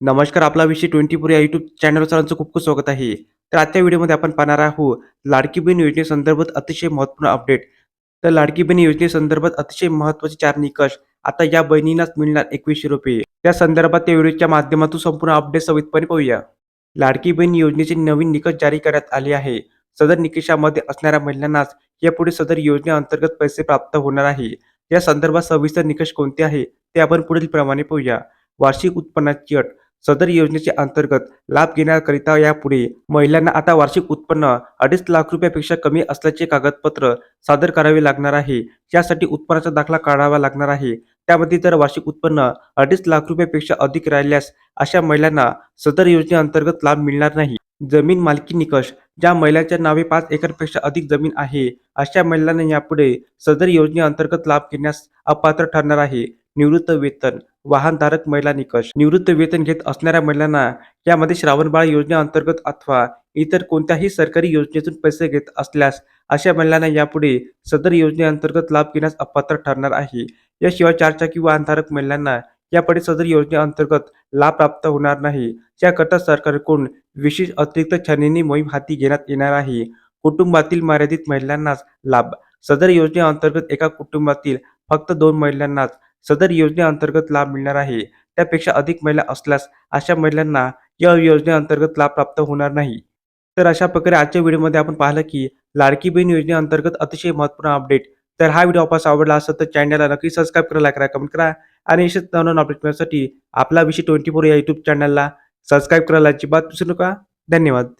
नमस्कार आपला विषय ट्वेंटी फोर या युट्यूब चॅनल सरांचं खूप खूप स्वागत आहे. तर आजच्या व्हिडिओमध्ये आपण पाहणार आहोत लाडकी बहीण योजनेसंदर्भात अतिशय महत्त्वपूर्ण अपडेट तर लाडकी बहीण योजनेसंदर्भात अतिशय महत्त्वाचे चार निकष. आता या बहिणींनाच मिळणार एकवीसशे रुपये. त्या संदर्भात त्या व्हिडिओच्या माध्यमातून संपूर्ण अपडेट सविस्तरपणे पाहूया. लाडकी बहीण योजनेचे नवीन निकष जारी करण्यात आले आहे. सदर निकषामध्ये असणाऱ्या महिलांनाच यापुढे सदर योजनेअंतर्गत पैसे प्राप्त होणार आहे. या संदर्भात सविस्तर निकष कोणते आहे ते आपण पुढील प्रमाणे पाहूया. वार्षिक उत्पन्नाची अट. सदर योजनेच्या अंतर्गत लाभ घेण्याकरिता यापुढे महिलांना आता वार्षिक उत्पन्न अडीच लाख रुपयापेक्षा कमी असल्याचे कागदपत्र सादर करावे लागणार आहे. यासाठी उत्पन्नाचा दाखला काढावा लागणार आहे. त्यामध्ये जर वार्षिक उत्पन्न अडीच लाख रुपयापेक्षा अधिक राहिल्यास अशा महिलांना सदर योजनेअंतर्गत लाभ मिळणार नाही. जमीन मालकी निकष ज्या महिलांच्या नावे पाच एकरपेक्षा अधिक जमीन आहे अशा महिलांना यापुढे सदर योजनेअंतर्गत लाभ घेण्यास अपात्र ठरणार आहे. निवृत्त वेतन वाहनधारक महिला निकष. निवृत्त वेतन घेत असणाऱ्या महिलांना यामध्ये श्रावणबाळ योजनेअंतर्गत अथवा इतर कोणत्याही सरकारी योजनेतून पैसे घेत असल्यास अशा महिलांना यापुढे सदर योजनेअंतर्गत लाभ घेण्यास अपात्र ठरणार आहे. याशिवाय चारचाकी वाहनधारक महिलांना यापुढे सदर योजनेअंतर्गत लाभ प्राप्त होणार नाही. याकरता सरकारकडून विशेष अतिरिक्त छाननी मोहीम हाती घेण्यात येणार आहे. कुटुंबातील मर्यादित महिलांनाच लाभ. सदर योजनेअंतर्गत एका कुटुंबातील फक्त दोन महिलांनाच सदर योजनेअंतर्गत लाभ मिळणार आहे. त्यापेक्षा अधिक महिला असल्यास अशा महिलांना या योजनेअंतर्गत लाभ प्राप्त होणार नाही. तर अशा प्रकारे आजच्या व्हिडिओमध्ये आपण पाहिलं की लाडकी बहीण योजनेअंतर्गत अतिशय महत्त्वपूर्ण अपडेट तर हा व्हिडिओ आपण आवडला असेल तर चॅनलला नक्की सबस्क्राईब करा लाईक करा कमेंट करा आणि असेच नवीन अपडेट मिळण्यासाठी आपला विषय ट्वेंटी फोर या युट्यूब चॅनलला सबस्क्राईब करायला अजिबात विसरू नका. धन्यवाद.